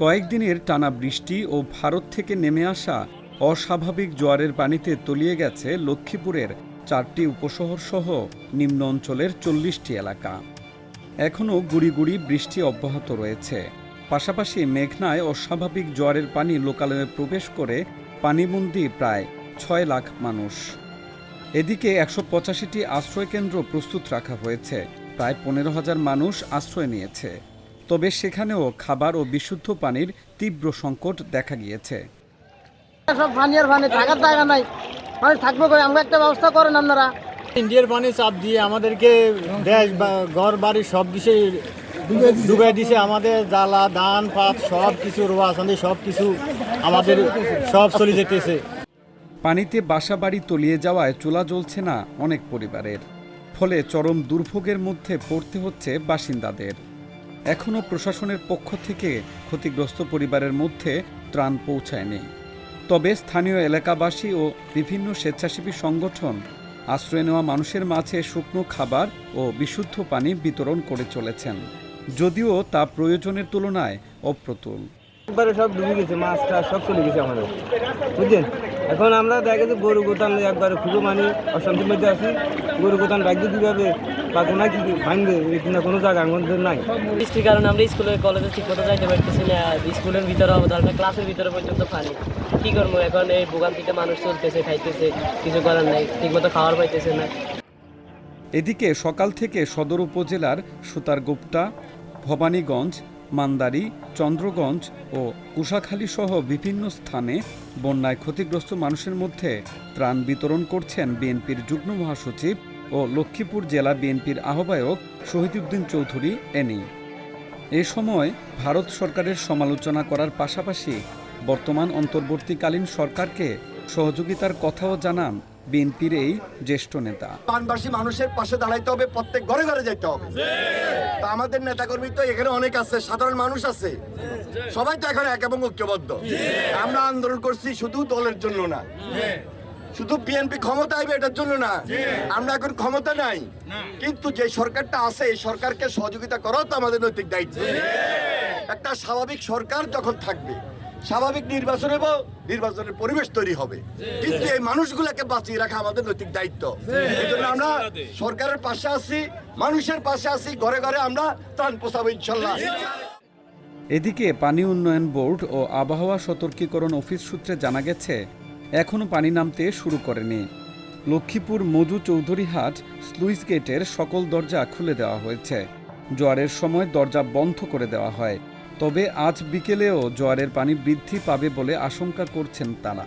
কয়েকদিনের টানা বৃষ্টি ও ভারত থেকে নেমে আসা অস্বাভাবিক জোয়ারের পানিতে তলিয়ে গেছে লক্ষ্মীপুরের চারটি উপশহর সহ নিম্ন অঞ্চলের চল্লিশটি এলাকা। এখনও গুড়ি গুড়ি বৃষ্টি অব্যাহত রয়েছে। পাশাপাশি মেঘনায় অস্বাভাবিক জোয়ারের পানি লোকালয়ে প্রবেশ করে পানিবন্দী প্রায় ছয় লাখ মানুষ। এদিকে একশো পঁচাশিটি আশ্রয়কেন্দ্র প্রস্তুত রাখা হয়েছে। প্রায় পনেরো হাজার মানুষ আশ্রয় নিয়েছে। তবে সেখানেও খাবার ও বিশুদ্ধ পানির তীব্র সংকট দেখা গিয়েছে। সব পানি আর পানি থাকার জায়গা নাই। মানে থাকব করে আমাকে একটা ব্যবস্থা করেন আপনারা। ইন্ডিয়ার পানি চাপ দিয়ে আমাদেরকে দেশ বা ঘর বাড়ি সব কিছু ডুবে দিছে। আমাদের জ্বালা ধান পাত সব কিছু রোয়া সন্ধে সব কিছু আমাদের সব চলে যেতেছে। পানিতে বাসা বাড়ি তলিয়ে যাওয়ায় চুলা জ্বলছে না অনেক পরিবারের। ফলে চরম দুর্ভোগের মধ্যে পড়তে হচ্ছে বাসিন্দাদের। এখনও প্রশাসনের পক্ষ থেকে ক্ষতিগ্রস্ত পরিবারের মধ্যে ত্রাণ পৌঁছায়নি। তবে স্থানীয় এলাকাবাসী ও বিভিন্ন স্বেচ্ছাসেবী সংগঠন আশ্রয় নেওয়া মানুষের মাঝে শুকনো খাবার ও বিশুদ্ধ পানি বিতরণ করে চলেছেন, যদিও তা প্রয়োজনের তুলনায় অপ্রতুল। একবারে সব ডুবে গেছে মাছ টাছ সব চলে গেছে আমাদের। বুঝছেন? এখন আমরা দেখা গেছে গরু গোতান একবারে খুবই মানে অশান্তির মধ্যে আছি। গরু গোতান রাখতে কীভাবে বা কোনো কি ভাঙবে এখানে কোনো জায়গা আমাদের নাই। বৃষ্টির কারণে আমরা স্কুলে কলেজে ঠিক মতো যাইতে পারতেছি না। স্কুলের ভিতরে ধরেন ক্লাসের ভিতরে পর্যন্ত পানি। কি করব? এখন এই ভোগান্তিতে মানুষ চলতেছে খাইতেছে কিছু করার নাই ঠিক মতো খাওয়ার পাইতেছে না। এদিকে সকাল থেকে সদর উপজেলার সুতারগুপ্তা ভবানীগঞ্জ মান্দারি, চন্দ্রগঞ্জ ও কুশাখালী সহ বিভিন্ন স্থানে বন্যায় ক্ষতিগ্রস্ত মানুষের মধ্যে ত্রাণ বিতরণ করছেন বিএনপির যুগ্ম মহাসচিব ও লক্ষ্মীপুর জেলা বিএনপির আহ্বায়ক শহীদুদ্দিন চৌধুরী, এনি এ সময় ভারত সরকারের সমালোচনা করার পাশাপাশি বর্তমান অন্তর্বর্তীকালীন সরকারকে সহযোগিতার কথাও জানান বিএনপির এই জ্যেষ্ঠ নেতা। বানবাসী মানুষের পাশে দাঁড়াইতে হবে প্রত্যেক ঘরে ঘরে যেতে হবে। তা আমাদের নেতাকর্মী তো এখানে অনেক আছে সাধারণ মানুষ আছে। সবাই তো এখন এক এবং ঐক্যবদ্ধ আমরা আন্দোলন করছি শুধু দলের জন্য না। শুধু বিএনপি ক্ষমতা আইবে এটার জন্য না। আমরা এখন ক্ষমতা নাই। কিন্তু যে সরকারটা আছে এই সরকারকে সহযোগিতা করাও তো আমাদের নৈতিক দায়িত্ব। একটা স্বাভাবিক সরকার যখন থাকবে স্বাভাবিক নির্বাচন এবং নির্বাচনের পরিবেশ তৈরি হবে। কিন্তু এই মানুষগুলোকে বাঁচিয়ে রাখা আমাদের নৈতিক দায়িত্ব। এই জন্য আমরা সরকারের পাশে আছি মানুষের পাশে আছি ঘরে ঘরে আমরা ত্রাণ পোষাবো ইনশাল্লাহ। এদিকে পানি উন্নয়ন বোর্ড ও আবহাওয়া সতর্কীকরণ অফিস সূত্রে জানা গেছে এখনও পানি নামতে শুরু করেনি। লক্ষ্মীপুর মধু চৌধুরীহাট স্লুইস গেটের সকল দরজা খুলে দেওয়া হয়েছে। জোয়ারের সময় দরজা বন্ধ করে দেওয়া হয়। তবে আজ বিকেলেও জোয়ারের পানি বৃদ্ধি পাবে বলে আশঙ্কা করছেন তারা।